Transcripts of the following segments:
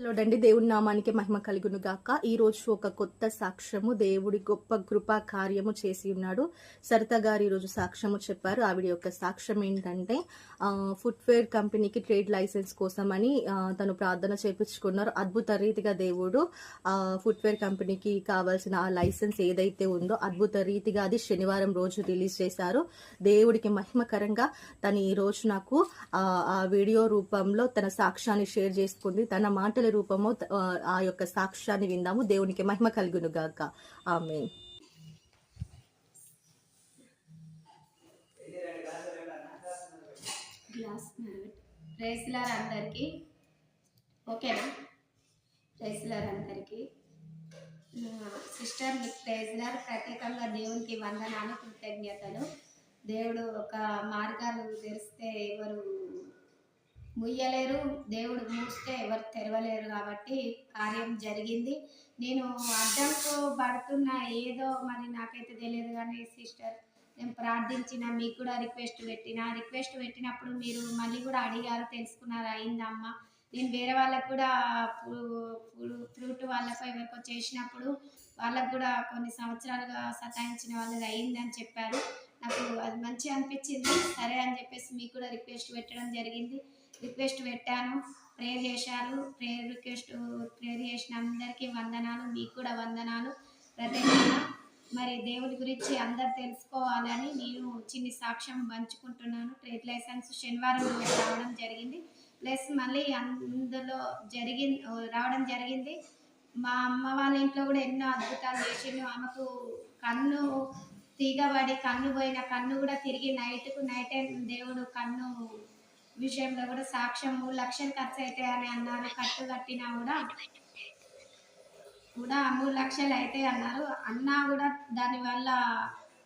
లోడండి. దేవుని నామానికి మహిమ కలుగును గాక. ఈ రోజు ఒక కొత్త సాక్ష్యము దేవుడి గొప్ప కృపా కార్యము చేసి ఉన్నాడు. సరిత గారు ఈ రోజు సాక్ష్యము చెప్పారు. ఆవిడ యొక్క సాక్ష్యం ఏంటంటే ఫుట్వేర్ కంపెనీకి ట్రేడ్ లైసెన్స్ కోసమని తను ప్రార్థన చేపించుకున్నారు. అద్భుత రీతిగా దేవుడు ఫుట్వేర్ కంపెనీకి కావాల్సిన ఆ లైసెన్స్ ఏదైతే ఉందో అద్భుత రీతిగా అది శనివారం రోజు రిలీజ్ చేశారు. దేవుడికి మహిమకరంగా తను ఈ రోజు నాకు ఆ, వీడియో రూపంలో తన సాక్ష్యాన్ని షేర్ చేసుకుంది. తన మాటలు రూపము ఆ, యొక్క సాక్ష్యాన్ని విందాము దేవునికి మహిమ కలుగును గాక. ఆమె గ్లాస్ ప్రైస్లార్ అందరికీ. ఓకేనా ప్రైస్లార్ అందరికీ. సిస్టర్ మీకు ప్రత్యేకంగా దేవునికి వందనాలు కృతజ్ఞతలు. దేవుడు ఒక మార్గాలు తెరిస్తే ఎవరు ముయ్యలేరు దేవుడు మూస్తే ఎవరు తెరవలేరు కాబట్టి కార్యం జరిగింది. నేను అడ్డంకు పడుతున్న ఏదో మరి నాకైతే తెలియదు కానీ సిస్టర్ నేను ప్రార్థించిన మీకు కూడా రిక్వెస్ట్ పెట్టిన. రిక్వెస్ట్ పెట్టినప్పుడు మీరు మళ్ళీ కూడా అడిగారు తెలుసుకున్నారు అయిందమ్మా. నేను వేరే వాళ్ళకు కూడా ఫ్రూట్ వాళ్ళకు ఎవరికో చేసినప్పుడు వాళ్ళకు కూడా కొన్ని సంవత్సరాలుగా సతాయించిన వాళ్ళది అయిందని చెప్పారు. నాకు అది మంచి అనిపించింది. సరే అని చెప్పేసి మీకు కూడా రిక్వెస్ట్ పెట్టడం జరిగింది. రిక్వెస్ట్ పెట్టాను. ప్రేయర్ చేశారు. ప్రేయర్ రిక్వెస్ట్ ప్రేయర్ చేసిన అందరికీ వందనాలు. మీకు కూడా వందనాలు. ప్రత్యేకంగా మరి దేవుడి గురించి అందరు తెలుసుకోవాలని నేను చిన్ని సాక్ష్యం పంచుకుంటున్నాను. ట్రేడ్ లైసెన్స్ శనివారం రావడం జరిగింది. ప్లస్ మళ్ళీ అందులో జరిగి రావడం జరిగింది. మా అమ్మ వాళ్ళ ఇంట్లో కూడా ఎన్నో అద్భుతాలు చేసిండు. ఆమెకు కన్ను తీగబడి కన్ను పోయిన కన్ను కూడా తిరిగి నైట్కు నైట్ దేవుడు కన్ను విషయంలో కూడా సాక్ష్యం మూడు లక్షలు ఖర్చు అవుతాయి అని అన్నారు. కట్టు కట్టినా కూడా కూడా మూడు లక్షలు అవుతాయి అన్నారు. అన్నా కూడా దానివల్ల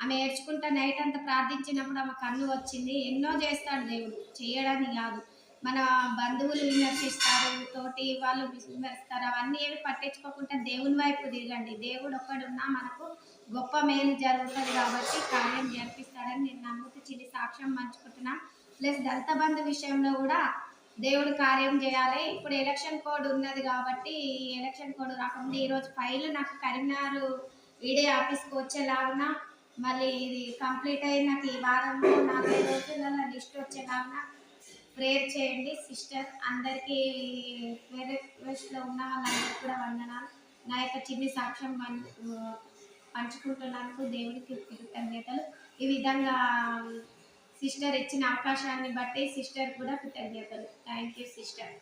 ఆమె ఏడ్చుకుంటా నైట్ అంతా ప్రార్థించినప్పుడు ఆమె కన్ను వచ్చింది. ఎన్నో చేస్తాడు దేవుడు. చేయడానికి కాదు. మన బంధువులు విమర్శిస్తారు తోటి వాళ్ళు విమర్శిస్తారు. అవన్నీ ఏమి పట్టించుకోకుండా దేవుని వైపు తిరగండి. దేవుడు ఒక్కడున్నా మనకు గొప్ప మేలు జరుగుతుంది కాబట్టి కార్యం జరిపిస్తాడని నేను నమ్ముతూ చిన్న సాక్ష్యం పంచుకుంటున్నా. ప్లస్ దళిత బంధు విషయంలో కూడా దేవుడు కార్యం చేయాలి. ఇప్పుడు ఎలక్షన్ కోడ్ ఉన్నది కాబట్టి ఈ ఎలక్షన్ కోడ్ రాకుండా ఈరోజు ఫైల్ నాకు కరీంనగర్ ఈడే ఆఫీస్కి వచ్చేలాగున మళ్ళీ ఇది కంప్లీట్ అయి నాకు ఈ వారంలో నాలుగైదు రోజులలో లిస్ట్ వచ్చేలాగున ప్రేయర్ చేయండి. సిస్టర్ అందరికీ వేరే ప్లేస్లో ఉన్న వాళ్ళందరికీ కూడా వందనాలు. నా యొక్క చిన్ని సాక్ష్యం పం- పంచుకుంటున్నందుకు దేవుడికి కృతజ్ఞతలు. ఈ విధంగా సిస్టర్ ఇచ్చిన అవకాశాన్ని బట్టి సిస్టర్ కూడా కృతజ్ఞతలు. Thank you sister.